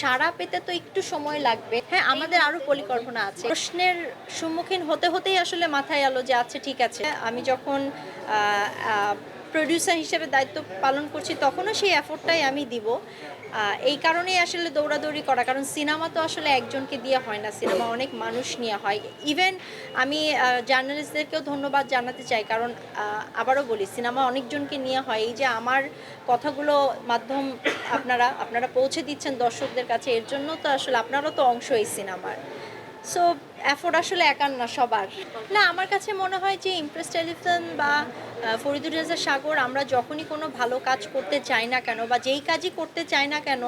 সাড়া পেতে তো একটু সময় লাগবে। হ্যাঁ আমাদের আরও পরিকল্পনা আছে। প্রশ্নের সম্মুখীন হতে হতেই আসলে মাথায় আলো যে আচ্ছা ঠিক আছে। আমি যখন প্রডিউসার হিসেবে দায়িত্ব পালন করছি, তখনও সেই এফোর্টটাই আমি দিব। এই কারণেই আসলে দৌড়াদৌড়ি করা, কারণ সিনেমা তো আসলে একজনকে দিয়ে হয় না, সিনেমা অনেক মানুষ নিয়ে হয়। ইভেন আমি জার্নালিস্টদেরকেও ধন্যবাদ জানাতে চাই, কারণ আবারও বলি, সিনেমা অনেকজনকে নিয়ে হয়। এই যে আমার কথাগুলো মাধ্যম আপনারা আপনারা পৌঁছে দিচ্ছেন দর্শকদের কাছে, এর জন্য তো আসলে আপনারও তো অংশ এই সিনেমার। সো অ্যাফোর্ড আসলে একার না, সবার। না, আমার কাছে মনে হয় যে ইমপ্রেস টেলিভিশন বা আহ, ফরিদুর রেজা সাগর আমরা যখনই কোনো ভালো কাজ করতে চাই না কেন বা যেই কাজই করতে চাই না কেন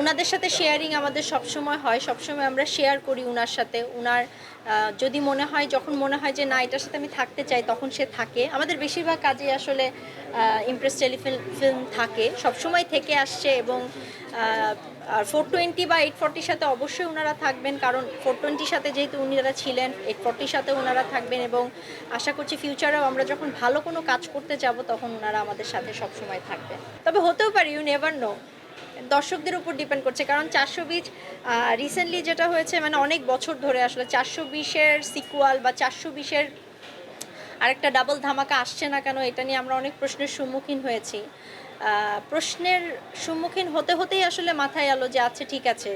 ওনাদের সাথে শেয়ারিং আমাদের সবসময় হয়, সবসময় আমরা শেয়ার করি ওনার সাথে। ওনার যদি মনে হয়, যখন মনে হয় যে না, এটার সাথে আমি থাকতে চাই, তখন সে থাকে। আমাদের বেশিরভাগ কাজে আসলে ইমপ্রেস টেলিফিল্ম ফিল্ম থাকে। সবসময় থেকে আসছে এবং আর ফোর টোয়েন্টি বা এইট ফর্টির সাথে অবশ্যই ওনারা থাকবেন, কারণ ফোর টোয়েন্টির সাথে যেহেতু উনারা ছিলেন এইট ফর্টির সাথে ওনারা থাকবেন এবং আশা করছি ফিউচারেও আমরা যখন ভালো কোনো কাজ করতে যাব, তখন ওনারা আমাদের সাথে সবসময় থাকবেন। তবে হতেও পারে ইউ নেভার নো দর্শকদের উপর ডিপেন্ড করছে, কারণ চারশো বিশ রিসেন্টলি যেটা হয়েছে মানে অনেক বছর ধরে আসলে চারশো বিশের সিকুয়াল বা চারশো বিশের আরেকটা ডাবল ধামাকা আসছে না কেন, এটা নিয়ে আমরা অনেক প্রশ্নের সম্মুখীন হয়েছি। প্রশ্নের সম্মুখীন হতে হতেই আসলে মাথায় এলো যে আচ্ছা ঠিক আছে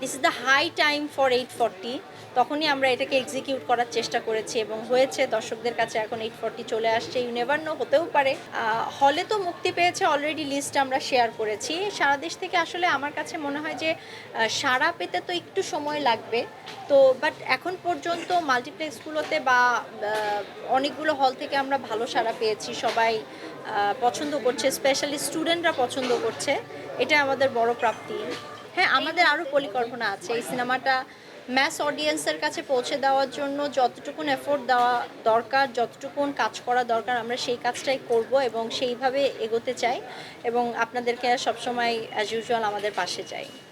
this is the high time for eight forty তখনই আমরা এটাকে এক্সিকিউট করার চেষ্টা করেছি এবং হয়েছে, দর্শকদের কাছে এখন এইট ফর্টি চলে আসছে। ইউ নেভার নো হতেও পারে। হলে তো মুক্তি পেয়েছে অলরেডি লিস্ট আমরা শেয়ার করেছি। সারা দেশ থেকে আসলে আমার কাছে মনে হয় যে সাড়া পেতে তো একটু সময় লাগবে। তো বাট এখন পর্যন্ত মাল্টিপ্লেক্সগুলোতে বা অনেকগুলো হল থেকে আমরা ভালো সাড়া পেয়েছি। সবাই পছন্দ করছে স্পেশালি স্টুডেন্টরা পছন্দ করছে। এটা আমাদের বড় প্রাপ্তি। হ্যাঁ আমাদের আরও পরিকল্পনা আছে। এই সিনেমাটা ম্যাস অডিয়েন্সের কাছে পৌঁছে দেওয়ার জন্য যতটুকুন এফোর্ট দেওয়া দরকার, যতটুকুন কাজ করা দরকার, আমরা সেই কাজটাই করব এবং সেইভাবে এগোতে চাই এবং আপনাদেরকে সবসময় অ্যাজ ইউজুয়াল আমাদের পাশে চাই।